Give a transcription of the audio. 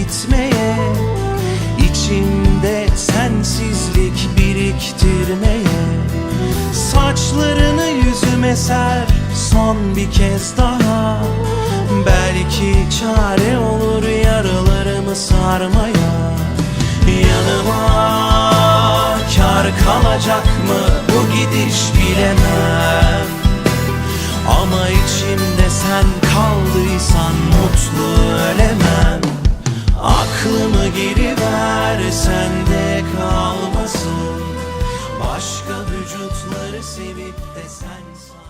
gitmeye içimde sensizlik biriktirmeye Saçlarını yüzüme ser son bir kez daha. Belki çare olur yaralarımı sarmaya. Yanıma kar kalacak mı? Bu gidiş bilemem. Ama içimde sen kaldıysan mutlu Başka vücutları sevip de sensin